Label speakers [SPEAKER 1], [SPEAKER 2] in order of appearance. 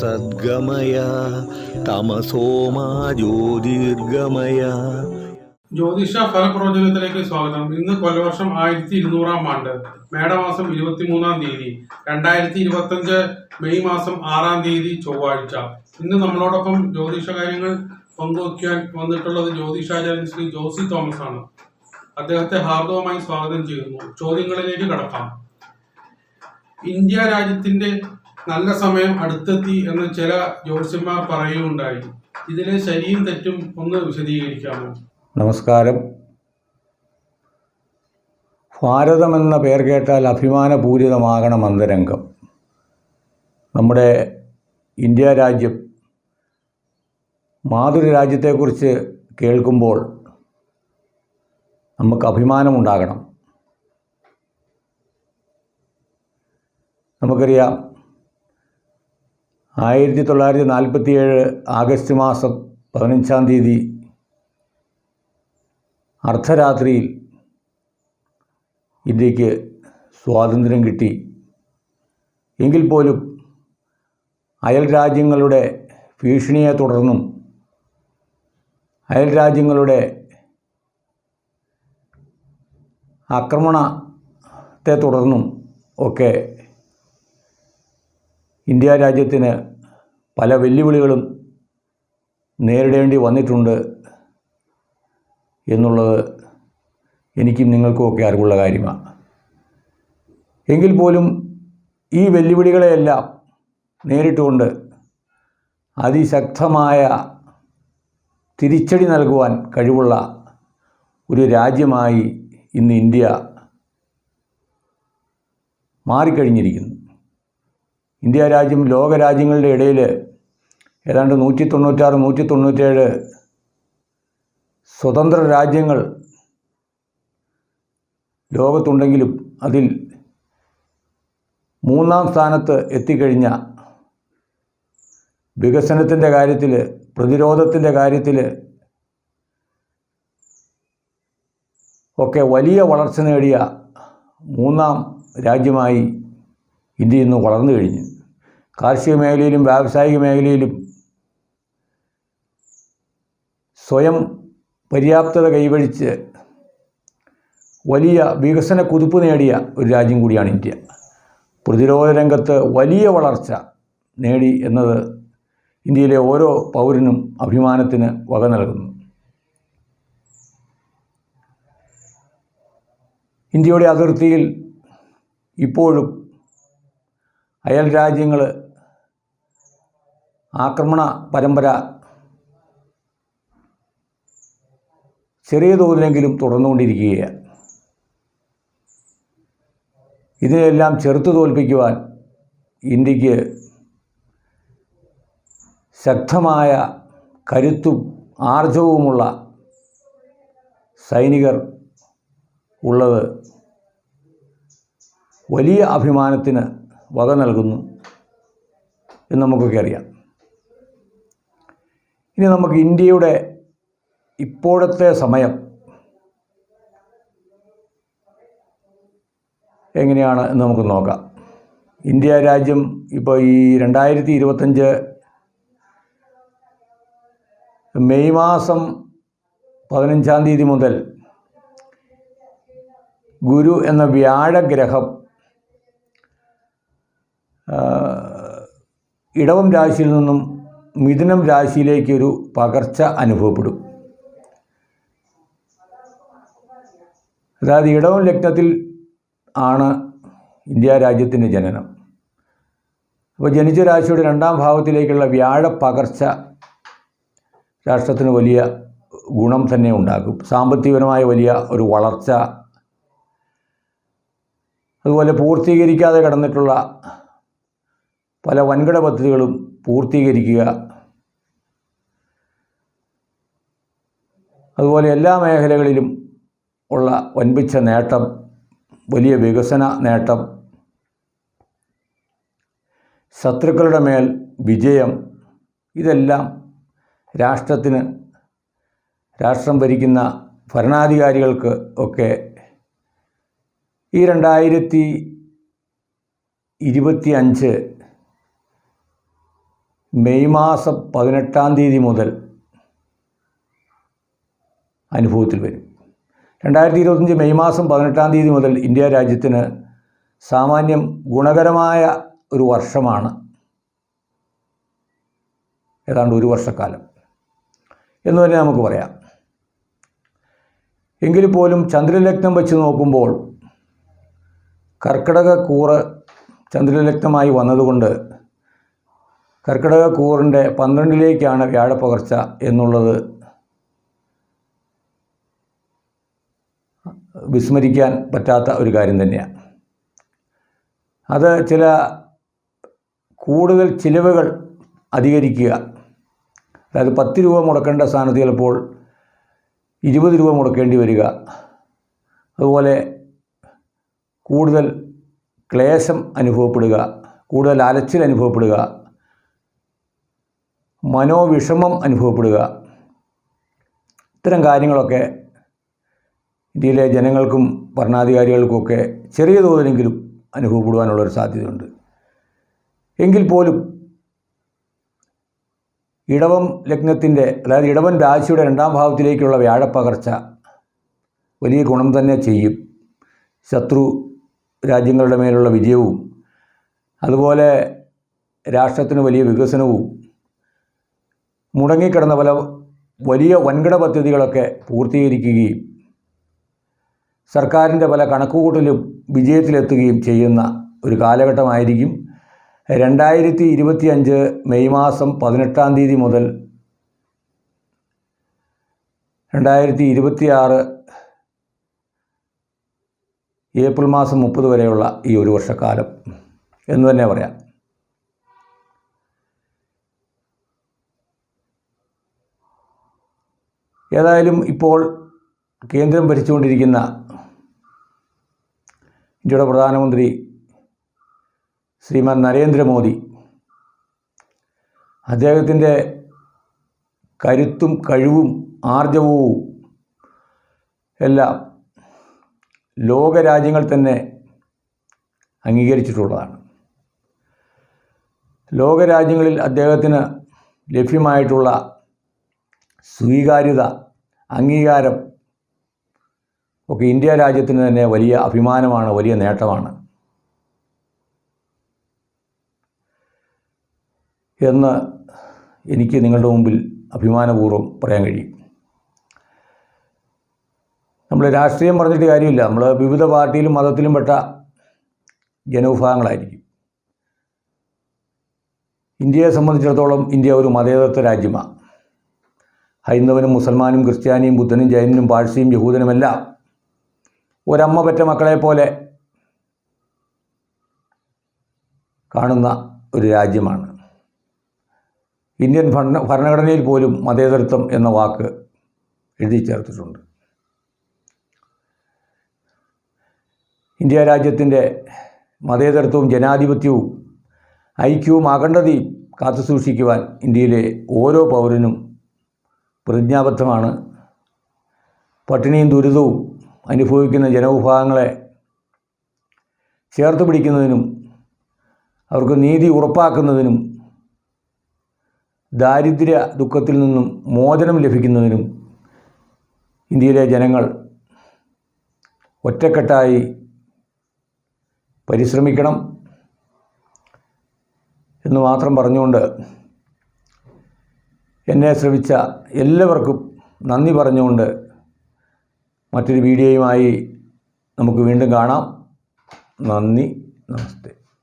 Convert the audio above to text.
[SPEAKER 1] സദ്ഗമയ തമസോമാ ജ്യോതിർഗമയ.
[SPEAKER 2] ജ്യോതിഷ ഫലപ്രവചനത്തിലേക്ക് സ്വാഗതം. ഇന്ന് കൊല്ലവർഷം ആയിരത്തി ഇരുന്നൂറാം ആണ്ട് മേടമാസം ഇരുപത്തിമൂന്നാം തീയതി രണ്ടായിരത്തി ഇരുപത്തഞ്ച് മെയ് മാസം ആറാം തീയതി ചൊവ്വാഴ്ച. ഇന്ന് നമ്മളോടൊപ്പം ജ്യോതിഷ കാര്യങ്ങൾ പങ്കുവയ്ക്കാൻ വന്നിട്ടുള്ളത് ജ്യോതിഷാചാര്യൻ ശ്രീ ജോസി തോമസ് ആണ് അദ്ദേഹത്തെ ഹാർദവമായി സ്വാഗതം ചെയ്യുന്നു. ചോദ്യങ്ങളിലേക്ക് കടക്കാം. ഇന്ത്യ രാജ്യത്തിന്റെ നല്ല സമയം അടുത്തെത്തി എന്ന് ചില ജ്യോത്സ്യന്മാർ പറയുകയുണ്ടായി ഇതിലെ ശരിയും തെറ്റും ഒന്ന് വിശദീകരിക്കാമോ?
[SPEAKER 3] നമസ്കാരം. ഭാരതമെന്ന പേർ കേട്ടാൽ അഭിമാനപൂരിതമാകണം അന്തരംഗം. നമ്മുടെ ഇന്ത്യ രാജ്യം മാതൃരാജ്യത്തെക്കുറിച്ച് കേൾക്കുമ്പോൾ നമുക്ക് അഭിമാനമുണ്ടാകണം. നമുക്കറിയാം ആയിരത്തി തൊള്ളായിരത്തി നാൽപ്പത്തിയേഴ് ആഗസ്റ്റ് മാസം പതിനഞ്ചാം തീയതി അർദ്ധരാത്രിയിൽ ഇന്ത്യയ്ക്ക് സ്വാതന്ത്ര്യം കിട്ടി. എങ്കിൽ പോലും അയൽ രാജ്യങ്ങളുടെ ഭീഷണിയെ തുടർന്നും അയൽ രാജ്യങ്ങളുടെ ആക്രമണത്തെ തുടർന്നും ഒക്കെ ഇന്ത്യ രാജ്യത്തിന് പല വെല്ലുവിളികളും നേരിടേണ്ടി വന്നിട്ടുണ്ട് എന്നുള്ളത് എനിക്കും നിങ്ങൾക്കുമൊക്കെ അറിവുള്ള കാര്യമാണ്. എങ്കിൽ പോലും ഈ വെല്ലുവിളികളെയെല്ലാം നേരിട്ടുകൊണ്ട് അതിശക്തമായ തിരിച്ചടി നൽകുവാൻ കഴിവുള്ള ഒരു രാജ്യമായി ഇന്ന് ഇന്ത്യ മാറിക്കഴിഞ്ഞിരിക്കുന്നു. ഇന്ത്യ രാജ്യം ലോകരാജ്യങ്ങളുടെ ഇടയിൽ ഏതാണ്ട് നൂറ്റി തൊണ്ണൂറ്റാറ് നൂറ്റി തൊണ്ണൂറ്റേഴ് സ്വതന്ത്ര രാജ്യങ്ങൾ ലോകത്തുണ്ടെങ്കിലും അതിൽ മൂന്നാം സ്ഥാനത്ത് എത്തിക്കഴിഞ്ഞ വികസനത്തിന്റെ കാര്യത്തിൽ പ്രതിരോധത്തിന്റെ കാര്യത്തിൽ ഒക്കെ വലിയ വളർച്ച നേടിയ മൂന്നാം രാജ്യമായി ഇന്ത്യ ഇന്ന് വളർന്നു കഴിഞ്ഞു. കാർഷിക മേഖലയിലും വ്യാവസായിക മേഖലയിലും സ്വയം പര്യാപ്തത കൈവഴിച്ച് വലിയ വികസന കുതിപ്പ് നേടിയ ഒരു രാജ്യം കൂടിയാണ് ഇന്ത്യ. പ്രതിരോധ രംഗത്ത് വലിയ വളർച്ച നേടി എന്നത് ഇന്ത്യയിലെ ഓരോ പൗരനും അഭിമാനത്തിന് വക നൽകുന്നു. ഇന്ത്യയുടെ അതിർത്തിയിൽ ഇപ്പോഴും അയൽ രാജ്യങ്ങൾ ആക്രമണ പരമ്പര ചെറിയ തോതിലെങ്കിലും തുടർന്നുകൊണ്ടിരിക്കുകയാണ്. ഇതിനെല്ലാം ചെറുത്തു തോൽപ്പിക്കുവാൻ ഇന്ത്യയ്ക്ക് ശക്തമായ കരുത്തും ആർജവുമുള്ള സൈനികർ ഉള്ളത് വലിയ അഭിമാനത്തിന് വക നൽകുന്നു എന്ന് നമുക്കൊക്കെ അറിയാം. ഇനി നമുക്ക് ഇന്ത്യയുടെ ഇപ്പോഴത്തെ സമയം എങ്ങനെയാണ് എന്ന് നമുക്ക് നോക്കാം. ഇന്ത്യ രാജ്യം ഇപ്പോൾ ഈ രണ്ടായിരത്തി ഇരുപത്തഞ്ച് മെയ് മാസം പതിനഞ്ചാം തീയതി മുതൽ ഗുരു എന്ന വ്യാഴഗ്രഹം ഇടവം രാശിയിൽ നിന്നും മിഥുനം രാശിയിലേക്ക് ഒരു പകർച്ച അനുഭവപ്പെടും. അതായത് ഇടവം ലഗ്നത്തിൽ ആണ് ഇന്ത്യ രാജ്യത്തിന്റെ ജനനം. അപ്പോൾ ജനിച്ച രാശിയുടെ രണ്ടാം ഭാവത്തിലേക്കുള്ള വ്യാഴ പകർച്ച രാഷ്ട്രത്തിന് വലിയ ഗുണം തന്നെ ഉണ്ടാക്കും. സാമ്പത്തികപരമായ വലിയ ഒരു വളർച്ച അതുപോലെ പൂർത്തീകരിക്കാതെ കടന്നിട്ടുള്ള പല വൻകിട പദ്ധതികളും പൂർത്തീകരിക്കുക. അതുപോലെ എല്ലാ മേഖലകളിലും ഉള്ള വൻപിച്ച നേട്ടം വലിയ വികസന നേട്ടം ശത്രുക്കളുടെ മേൽ വിജയം ഇതെല്ലാം രാഷ്ട്രത്തിന് രാഷ്ട്രം ഭരിക്കുന്ന ഭരണാധികാരികൾക്ക് ഒക്കെ ഈ രണ്ടായിരത്തി ഇരുപത്തി അഞ്ച് മെയ് മാസം പതിനെട്ടാം തീയതി മുതൽ അനുഭവത്തിൽ വരും. രണ്ടായിരത്തി ഇരുപത്തഞ്ച് മെയ് മാസം പതിനെട്ടാം തീയതി മുതൽ ഇന്ത്യ രാജ്യത്തിന് സാമാന്യം ഗുണകരമായ ഒരു വർഷമാണ്. ഏതാണ്ട് ഒരു വർഷക്കാലം. എന്ന് തന്നെ നമുക്ക് പറയാം. എങ്കിൽ പോലും ചന്ദ്രലഗ്നം വെച്ച് നോക്കുമ്പോൾ കർക്കിടക കൂറ് ചന്ദ്രലഗ്നമായി വന്നതുകൊണ്ട് കർക്കിടക കൂറിന്റെ പന്ത്രണ്ടിലേക്കാണ് വ്യാഴപ്പകർച്ച എന്നുള്ളത് വിസ്മരിക്കാൻ പറ്റാത്ത ഒരു കാര്യം തന്നെയാണ്. അത് ചില കൂടുതൽ ചിലവുകൾ അധികരിക്കുക. അതായത് പത്ത് രൂപ മുടക്കേണ്ട സ്ഥാനത്ത് ചിലപ്പോൾ ഇരുപത് രൂപ മുടക്കേണ്ടി വരിക. അതുപോലെ കൂടുതൽ ക്ലേശം അനുഭവപ്പെടുക കൂടുതൽ അലച്ചിൽ അനുഭവപ്പെടുക മനോവിഷമം അനുഭവപ്പെടുക. ഇത്തരം കാര്യങ്ങളൊക്കെ ഇന്ത്യയിലെ ജനങ്ങൾക്കും ഭരണാധികാരികൾക്കുമൊക്കെ ചെറിയ തോതിലെങ്കിലും അനുഭവപ്പെടുവാനുള്ളൊരു സാധ്യതയുണ്ട്. എങ്കിൽ പോലും ഇടവം ലഗ്നത്തിന്റെ അതായത് ഇടവൻ രാശിയുടെ രണ്ടാം ഭാവത്തിലേക്കുള്ള വ്യാഴപ്പകർച്ച വലിയ ഗുണം തന്നെ ചെയ്യും. ശത്രു രാജ്യങ്ങളുടെ മേലുള്ള വിജയവും അതുപോലെ രാഷ്ട്രത്തിന് വലിയ വികസനവും മുടങ്ങിക്കിടന്ന പല വലിയ വൻകിട പദ്ധതികളൊക്കെ പൂർത്തീകരിക്കുകയും സർക്കാരിന്റെ പല കണക്കുകൂട്ടലും വിജയത്തിലെത്തുകയും ചെയ്യുന്ന ഒരു കാലഘട്ടമായിരിക്കും. രണ്ടായിരത്തി ഇരുപത്തി അഞ്ച് മെയ് മാസം പതിനെട്ടാം തീയതി മുതൽ രണ്ടായിരത്തി ഇരുപത്തി ആറ് ഏപ്രിൽ മാസം മുപ്പത് വരെയുള്ള ഈ ഒരു വർഷക്കാലം എന്ന് തന്നെ പറയാം. ഏതായാലും ഇപ്പോൾ കേന്ദ്രം ഭരിച്ചുകൊണ്ടിരിക്കുന്ന ഇന്ത്യയുടെ പ്രധാനമന്ത്രി ശ്രീമാൻ നരേന്ദ്രമോദി അദ്ദേഹത്തിന്റെ കരുത്തും കഴിവും ആർജവവും എല്ലാം ലോകരാജ്യങ്ങൾ തന്നെ അംഗീകരിച്ചിട്ടുള്ളതാണ്. ലോകരാജ്യങ്ങളിൽ അദ്ദേഹത്തിന് ലഭ്യമായിട്ടുള്ള സ്വീകാര്യത അംഗീകാരം ഒക്കെ ഇന്ത്യ രാജ്യത്തിന് തന്നെ വലിയ അഭിമാനമാണ് വലിയ നേട്ടമാണ്. എന്ന് എനിക്ക് നിങ്ങളുടെ മുമ്പിൽ അഭിമാനപൂർവം പറയാൻ കഴിയും. നമ്മൾ രാഷ്ട്രീയം പറഞ്ഞിട്ട് കാര്യമില്ല. നമ്മൾ വിവിധ പാർട്ടിയിലും മതത്തിലും പെട്ട ജനവിഭാഗങ്ങളായിരിക്കും. ഇന്ത്യയെ സംബന്ധിച്ചിടത്തോളം ഇന്ത്യ ഒരു മതേതത്വ രാജ്യമാണ് ഹൈന്ദവനും മുസൽമാനും ക്രിസ്ത്യാനിയും ബുദ്ധനും ജൈനനും പാഴ്സിയും യഹൂദനുമെല്ലാം ഒരമ്മ പെറ്റ മക്കളെ പോലെ കാണുന്ന ഒരു രാജ്യമാണ്. ഇന്ത്യൻ ഭരണ ഭരണഘടനയിൽ പോലും മതേതരത്വം എന്ന വാക്ക് എഴുതി ചേർത്തിട്ടുണ്ട്. ഇന്ത്യ രാജ്യത്തിന്റെ മതേതരത്വവും ജനാധിപത്യവും ഐക്യവും അഖണ്ഡതയും കാത്തുസൂക്ഷിക്കുവാൻ ഇന്ത്യയിലെ ഓരോ പൗരനും പ്രതിജ്ഞാബദ്ധമാണ്. പട്ടിണിയും ദുരിതവും അനുഭവിക്കുന്ന ജനവിഭാഗങ്ങളെ ചേർത്ത് പിടിക്കുന്നതിനും അവർക്ക് നീതി ഉറപ്പാക്കുന്നതിനും ദാരിദ്ര്യ ദുഃഖത്തിൽ നിന്നും മോചനം ലഭിക്കുന്നതിനും ഇന്ത്യയിലെ ജനങ്ങൾ ഒറ്റക്കെട്ടായി പരിശ്രമിക്കണം എന്ന് മാത്രം പറഞ്ഞുകൊണ്ട് എന്നെ ശ്രമിച്ച എല്ലാവർക്കും നന്ദി പറഞ്ഞുകൊണ്ട് മറ്റൊരു വീഡിയോയുമായി നമുക്ക് വീണ്ടും കാണാം. നന്ദി നമസ്തേ.